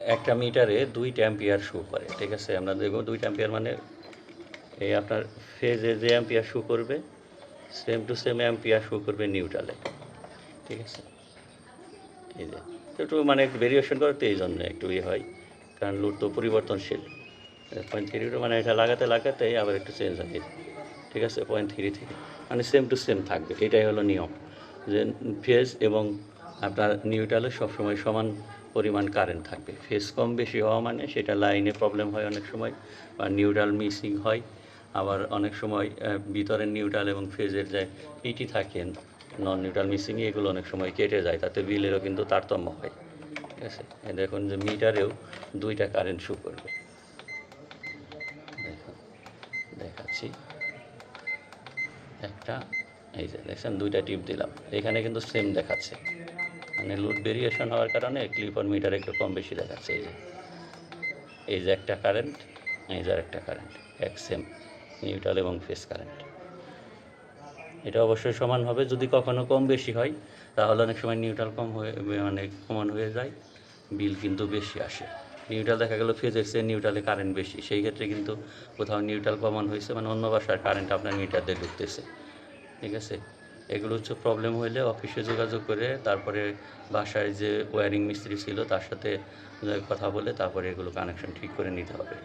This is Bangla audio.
একটা মিটারে দুইটা অ্যাম্পিয়ার শো করে, ঠিক আছে? আমরা দেখব দুইটা অ্যাম্পিয়ার মানে এই আপনার ফেজে যে অ্যাম্পিয়ার শো করবে same to same ampere show করবে নিউট্রালে ঠিক আছে? এই যে, একটু মানে একটু ভেরিয়েশন তো এই জন্য একটু ইয়ে হয়, কারণ লোড তো পরিবর্তনশীল। পয়েন্ট থ্রি মানে এটা লাগাতে লাগাতে আবার একটু চেঞ্জ হয় ঠিক আছে? পয়েন্ট থ্রি থেকে মানে সেম টু সেম থাকবে, এটাই হলো নিয়ম। যে ফেজ এবং আপনার নিউট্রালে সবসময় সমান পরিমাণ কারেন্ট থাকবে। ফেজ কম বেশি হওয়া মানে সেটা লাইনে প্রবলেম হয় অনেক সময় বা নিউডাল মিসিং হয়। আবার অনেক সময় আহ, ভিতরে নিউট্রাল এবং ফেজের যে ইটি থাকেন নন নিউট্রাল মিসিং এগুলো অনেক সময় কেটে যায় তাতে বিলেরও কিন্তু তারতম্য হয়। ঠিক আছে? দেখুন যে মিটারেও দুইটা কারেন্ট শু করবে। দেখাচ্ছি। একটা এই যে দেখছেন দুইটা টিপ দিলাম। এখানে কিন্তু সেম দেখাচ্ছে। মানে লোড ভেরিয়েশন হওয়ার কারণে ক্লিপার মিটার একটু কম বেশি দেখাচ্ছে এই যে। এই যে একটা কারেন্ট এই যে একটা কারেন্ট এক সেম নিউট্রাল এবং ফেস কারেন্ট এটা অবশ্যই সমান হবে, যদি কখনো কম বেশি হয়, তাহলে অনেক সময় নিউট্রাল কম হয়ে মানে কমন হয়ে যায় বিল কিন্তু বেশি আসে। নিউট্রাল দেখা গেল ফেজের চেয়ে নিউট্রালে কারেন্ট বেশি। সেই ক্ষেত্রে কিন্তু কোথাও নিউট্রাল কমন হয়েছে মানে অন্য বাসার কারেন্ট আপনার মিটার দিয়ে ঢুকতেছে। ঠিক আছে? এগুলো হচ্ছে প্রবলেম হইলে অফিসে যোগাযোগ করে, তারপরে বাসায় যে ওয়্যারিং মিস্ত্রি ছিল তার সাথে কথা বলে তারপরে এগুলো কানেকশন ঠিক করে নিতে হবে।